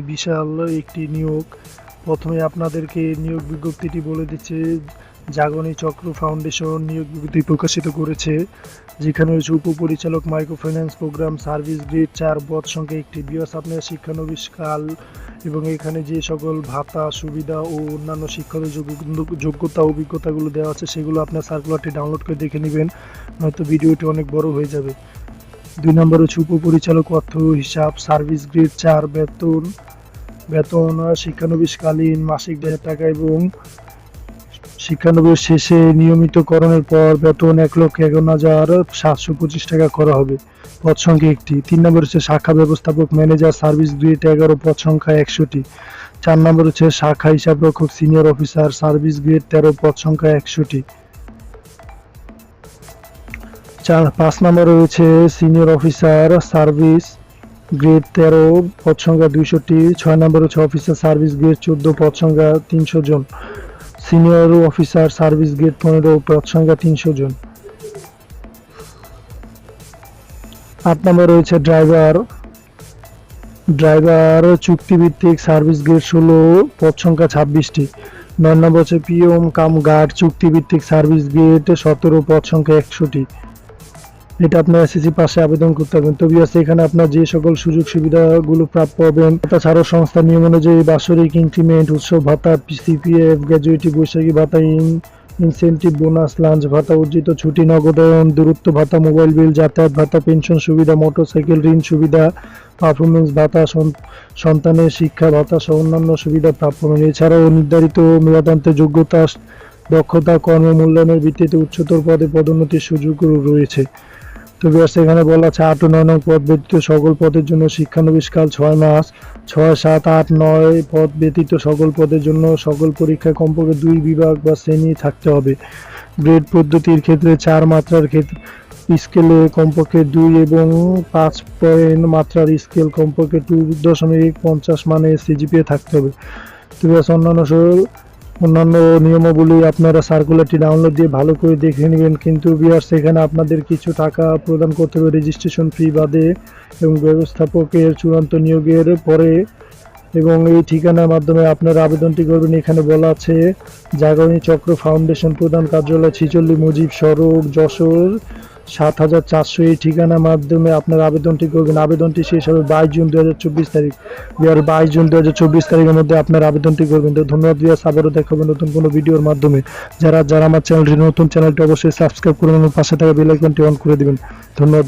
বিশাল একটি নিয়োগ। প্রথমে আপনাদেরকে নিয়োগ বিজ্ঞপ্তিটি বলে দিচ্ছে, জাগরণী চক্র ফাউন্ডেশন নিয়োগ বিজ্ঞপ্তি প্রকাশিত করেছে, যেখানে রয়েছে উপপরিচালক micro finance programme, service grade, চার পদ সংখ্যা একটি বিয়স আপনার শিক্ষানবিষ্কাল এবং এখানে যে সকল ভাতা, সুবিধা ও অন্যান্য যোগ্য- যোগ্যতা, অভিজ্ঞতাগুলো দেওয়া আছে, সেগুলো আপনার সার্কুলারটি ডাউনলোড করে দেখে নেবেন, নয়তো ভিডিওটি অনেক বড় হয়ে যাবে। দুই নম্বর হচ্ছে উপপরিচালক অর্থ হিসাব, সার্ভিস গ্রেড, চার বেতন। বেতন, শিক্ষানবিশকালীন মাসিক দেড় টাকা এবং শিক্ষানবিশ শেষে নিয়মিতকরণের পর বেতন এক লক্ষ এগারো হাজার সাতশো পঁচিশ টাকা করা হবে। পদ সংখ্যা একটি। তিন নম্বর হচ্ছে শাখা ব্যবস্থাপক, ম্যানেজার, সার্ভিস গ্রেড এগারো, পদ সংখ্যা একশোটি চার নম্বর হচ্ছে শাখা হিসাবরক্ষক সিনিয়র অফিসার, সার্ভিস গ্রেড তেরো, পদ সংখ্যা একশোটি চার, পাঁচ নম্বর রয়েছে সিনিয়র অফিসার, সার্ভিস গ্রেড তেরো পদ সংখ্যা দুইশোটি ছয় নম্বর হচ্ছে অফিসার সার্ভিস গ্রেড চোদ্দ পদ সংখ্যা তিনশো জন। সিনিয়র অফিসার সার্ভিস গ্রেড পনেরো পদ সংখ্যা তিনশো জন। আট নম্বর রয়েছে ড্রাইভার ড্রাইভার চুক্তিভিত্তিক সার্ভিস গ্রেড ষোলো পদ সংখ্যা ছাব্বিশটি। নয় নম্বর হচ্ছে পিএম কাম গার্ড চুক্তিভিত্তিক সার্ভিস গ্রেড সতেরো পদ সংখ্যা একশোটি। এটা আপনার এসএসসি পাশে আবেদন করতে হবেন তবে আছে এখানে আপনার যে সকল সুযোগ সুবিধাগুলো প্রাপ্য হবেন, তাছাড়াও সংস্থা নিয়ম অনুযায়ী বাৎসরিক ইনক্রিমেন্ট উৎসব ভাতা সিপিএফ গ্র্যাজুয়েটি বৈশাখী ভাতা ইন ইনসেন্টিভ বোনাস লাঞ্চ ভাতা, অর্জিত ছুটি নগদায়ন দূরত্ব ভাতা মোবাইল বিল যাতায়াত ভাতা পেনশন সুবিধা মোটরসাইকেল ঋণ সুবিধা পারফরমেন্স ভাতা সন্তানের শিক্ষা ভাতা সহ অন্যান্য সুবিধা হবেন। এছাড়াও নির্ধারিত মেয়াদান্তে যোগ্যতা, দক্ষতা কর্ম মূল্যায়নের ভিত্তিতে উচ্চতর পদে পদোন্নতির সুযোগ রয়েছে। তবে সেখানে বলা আছে আট নয় নং পদ ব্যতীত সকল পদের জন্য শিক্ষানবিশকাল ছয় মাস, ছয়, সাত, আট, নয় পদ ব্যতীত সকল পদের জন্য সকল পরীক্ষায় কমপক্ষে দুই বিভাগ বা শ্রেণি থাকতে হবে। গ্রেড পদ্ধতির ক্ষেত্রে চার মাত্রার ক্ষেত্রে স্কেলে কমপক্ষে দুই এবং পাঁচ পয়েন্ট মাত্রার স্কেল কমপক্ষে টু দশমিক পঞ্চাশ মানে সিজিপিএ থাকতে হবে। তবে অন্যান্য অন্যান্য নিয়মাবলী আপনারা সার্কুলারটি ডাউনলোড দিয়ে ভালো করে দেখে নেবেন, কিন্তু বিয়ার সেখানে আপনাদের কিছু টাকা প্রদান করতে হবে রেজিস্ট্রেশন ফি বাদে এবং ব্যবস্থাপকের চূড়ান্ত নিয়োগের পরে এবং এই ঠিকানার মাধ্যমে আপনারা আবেদনটি করবেন। এখানে বলা আছে, জাগরণী চক্র ফাউন্ডেশন প্রধান কার্যালয় ছিচল্লি মুজিব সড়ক, যশোর। সাত হাজার চারশো এই ঠিকানার মাধ্যমে আপনার আবেদনটি করবেন। আবেদনটি শেষ হবে বাইশ জুন দু হাজার চব্বিশ তারিখ। বিহার, বাইশ জুন দু হাজার চব্বিশ তারিখের মধ্যে আপনার আবেদনটি করবেন। তো ধন্যবাদ বিহার আবারও দেখাবেন নতুন কোনো ভিডিওর মাধ্যমে। যারা যারা আমার চ্যানেলটি নতুন, চ্যানেলটি অবশ্যই সাবস্ক্রাইব করবেন এবং পাশে থাকা বেলাইকনটি অন করে দেবেন। ধন্যবাদ।